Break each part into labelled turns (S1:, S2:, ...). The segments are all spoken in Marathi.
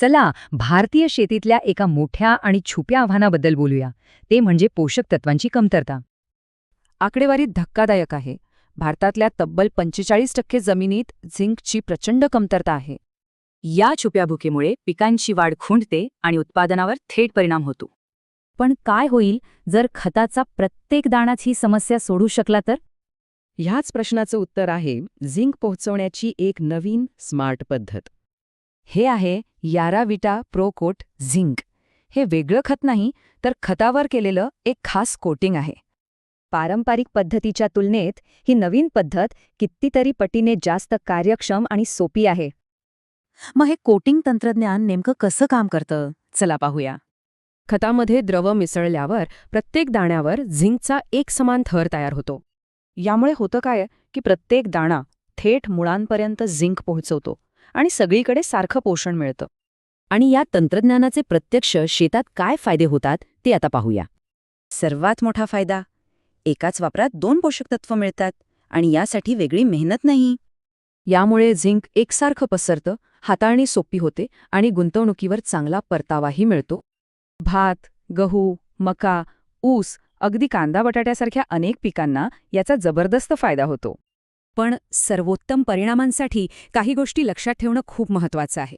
S1: चला भारतीय शेतीतल्या एका मोठ्या आणि छुप्या आव्हानाबद्दल बोलूया. ते म्हणजे पोषक तत्वांची कमतरता.
S2: आकडेवारी धक्कादायक आहे. भारतातल्या तब्बल पंचेचाळीस टक्के जमिनीत झिंकची प्रचंड कमतरता आहे.
S1: या छुप्या भुकेमुळे पिकांची वाढ खुंटते आणि उत्पादनावर थेट परिणाम होतो. पण काय होईल जर खताचा प्रत्येक दाणाच ही समस्या सोडू शकला तर?
S3: ह्याच प्रश्नाचं उत्तर आहे झिंक पोहोचवण्याची एक नवीन स्मार्ट पद्धत.
S2: हे आहे याराविटा प्रोकोट झिंक. हे वेगळं खत नाही तर खतावर केलेलं एक खास कोटिंग आहे.
S1: पारंपरिक पद्धतीच्या तुलनेत ही नवीन पद्धत कितीतरी पटीने जास्त कार्यक्षम आणि सोपी आहे.
S2: मग हे कोटिंग तंत्रज्ञान नेमकं कसं काम करतं? चला पाहूया. खतामध्ये द्रव मिसळल्यावर प्रत्येक दाण्यावर झिंकचा एक समान थर तयार होतो. यामुळे होतं काय की प्रत्येक दाणा थेट मुळांपर्यंत झिंक पोहोचवतो. आणि सगळीकडे सारखं पोषण मिळतं.
S1: आणि या तंत्रज्ञानाचे प्रत्यक्ष शेतात काय फायदे होतात ते आता पाहूया.
S4: सर्वात मोठा फायदा एकाच वापरात दोन पोषक तत्व मिळतात आणि यासाठी वेगळी मेहनत नाही.
S2: यामुळे झिंक एकसारखं पसरतं हाताळणी सोपी होते आणि गुंतवणुकीवर चांगला परतावाही मिळतो. भात गहू मका ऊस अगदी कांदा बटाट्यासारख्या अनेक पिकांना याचा जबरदस्त फायदा होतो.
S1: पण सर्वोत्तम परिणामांसाठी काही गोष्टी लक्षात ठेवणं खूप महत्वाचं आहे.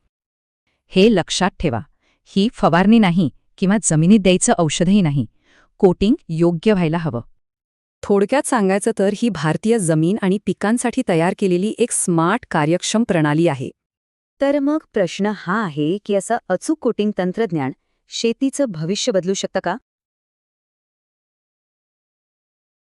S1: हे लक्षात ठेवा ही फवारणी नाही किंवा जमिनीत द्यायचं औषधही नाही कोटिंग योग्य व्हायला हवं.
S2: थोडक्यात सांगायचं तर ही भारतीय जमीन आणि पिकांसाठी तयार केलेली एक स्मार्ट कार्यक्षम प्रणाली आहे.
S4: तर मग प्रश्न हा आहे की असं अचूक कोटिंग तंत्रज्ञान शेतीचं भविष्य बदलू शकतं का?